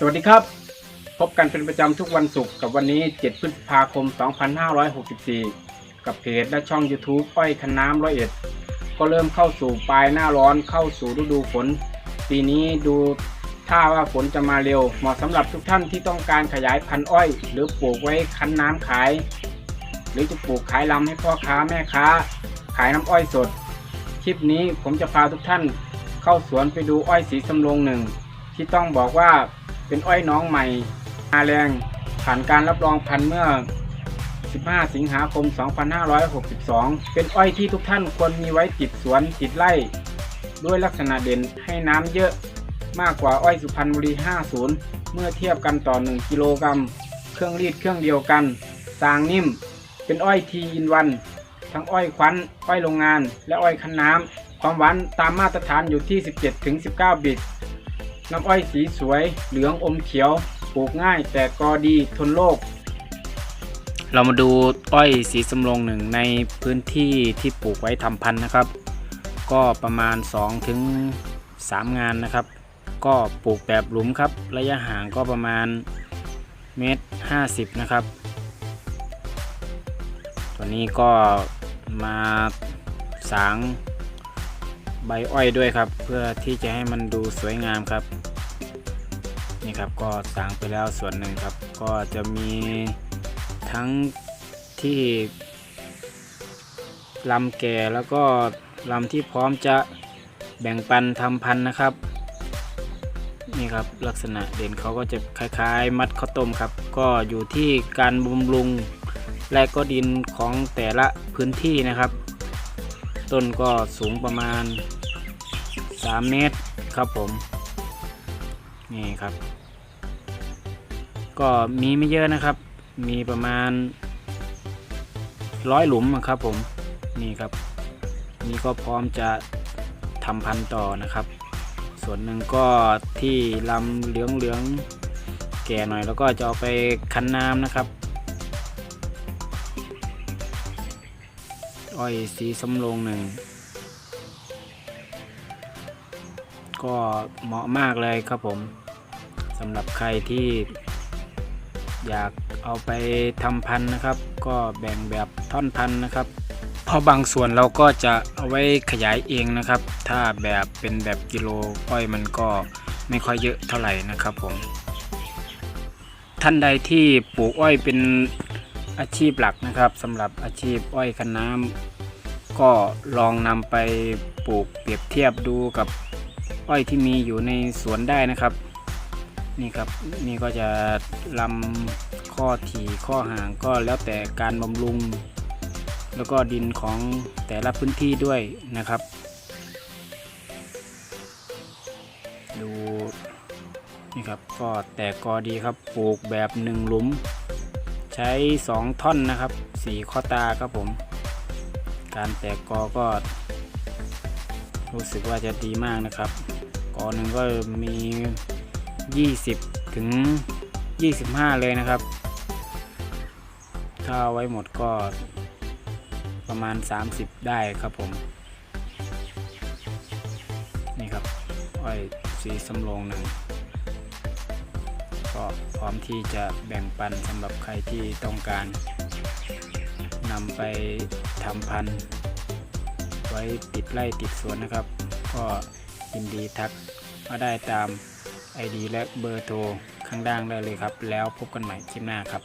สวัสดีครับ พบกันเป็นประจำทุกวันศุกร์กับวันนี้ 7 พฤษภาคม 2564 กับเพจและช่อง YouTube อ้อยคันน้ำร้อยเอ็ด ก็เริ่มเข้าสู่ปลายหน้าร้อนเข้าสู่ฤดูฝน ปีนี้ดูท่าว่าฝนจะมาเร็ว เหมาะสำหรับทุกท่านที่ต้องการขยายพันธุ์อ้อย หรือปลูกไว้คั้นน้ำขาย หรือจะปลูกขายลำให้พ่อค้าแม่ค้า ขายน้ำอ้อยสด คลิปนี้ผมจะพาทุกท่าน เข้าสวนไปดูอ้อยสีสำโรงหนึ่งที่ต้องบอกว่า เป็นอ้อยน้องใหม่อาแรงผ่านการรับรองพันธุ์เมื่อ 15 สิงหาคม 2562 เป็นอ้อยที่ทุกท่านควรมีไว้ติดสวนติดไร่ ด้วยลักษณะเด่นให้น้ำเยอะมากกว่าอ้อยสุพรรณบุรี 50 เมื่อเทียบกันต่อ 1 กิโลกรัม เครื่องรีดเครื่องเดียวกัน สางนิ่ม เป็นอ้อยทีอินวัน ทั้งอ้อยควัน อ้อยโรงงาน และอ้อยคั้นน้ำ ความหวานตามมาตรฐานอยู่ที่ 17-19 บิต น้ำอ้อยสีสวย เหลืองอมเขียว ปลูกง่ายแต่กอดีทนโรค เรามาดูอ้อยสีสำรงหนึ่งในพื้นที่ที่ปลูกไว้ทำพันธุ์นะครับ ก็ประมาณ 2-3ถึง3งานนะครับ ก็ปลูกแบบหลุมครับ ระยะห่างก็ประมาณเมตร50นะครับ ตัวนี้ก็มาสาง ใบอ้อยด้วยครับ เพื่อที่จะให้มันดูสวยงามครับ นี่ครับก็สางไปแล้วส่วนหนึ่งครับ ก็จะมีทั้งที่ลำแก่แล้วก็ลำที่พร้อมจะแบ่งปันทำพันธุ์นะครับ นี่ครับลักษณะเด่นเขาก็จะคล้ายๆ มัดข้าวต้มครับ ก็อยู่ที่การบำรุงและก็ดินของแต่ละพื้นที่นะครับ ต้นก็สูงประมาณ 3 เมตรครับผม นี่ครับ ก็มีไม่เยอะนะครับ มีประมาณร้อยหลุมครับผม นี่ครับ นี่ก็พร้อมจะทำพันธุ์ต่อนะครับ ส่วนหนึ่งก็ที่ลำเหลืองเหลืองๆแก่หน่อยแล้วก็จะเอาไปคั้นน้ำนะครับ อ้อยสีสำโรงหนึ่ง ก็เหมาะมากเลยครับผมสำหรับใครที่อยากเอาไปทำพันธุ์นะครับ ก็แบ่งแบบท่อนพันธุ์นะครับ เพราะบางส่วนเราก็จะเอาไว้ขยายเองนะครับ ถ้าแบบเป็นแบบกิโลอ้อยมันก็ไม่ค่อยเยอะเท่าไหร่นะครับผมท่านใดที่ปลูกอ้อยเป็น อาชีพหลักนะครับสำหรับอาชีพอ้อยคันน้ำก็ลองนำไปปลูกเปรียบเทียบดูกับอ้อยที่มีอยู่ในสวนได้นะครับ นี่ครับนี่ก็จะลำข้อถี่ข้อห่างก็แล้วแต่การบำรุง แล้วก็ดินของแต่ละพื้นที่ด้วยนะครับ ดูนี่ครับก็แตกกอดีครับปลูกแบบหนึ่งหลุม ใช้ 2 ท่อนนะครับ 4 ข้อตาครับผม การแตกกอก็ รู้สึกว่าจะดีมากนะครับ กอหนึ่งก็มี 20 ถึง 25 เลยนะครับ ถ้าไว้หมดก็ประมาณ 30 ได้ครับผม นี่ครับ อ้อยสีสำโรงหนึ่ง ก็พร้อมที่จะแบ่งปันสำหรับใครที่ต้องการนำไปทำพันธุ์ไว้ติดไร่ติดสวนนะครับ ก็ยินดีทักมาได้ตาม ID และเบอร์โทรข้างล่างได้เลยครับ แล้วพบกันใหม่คลิปหน้าครับ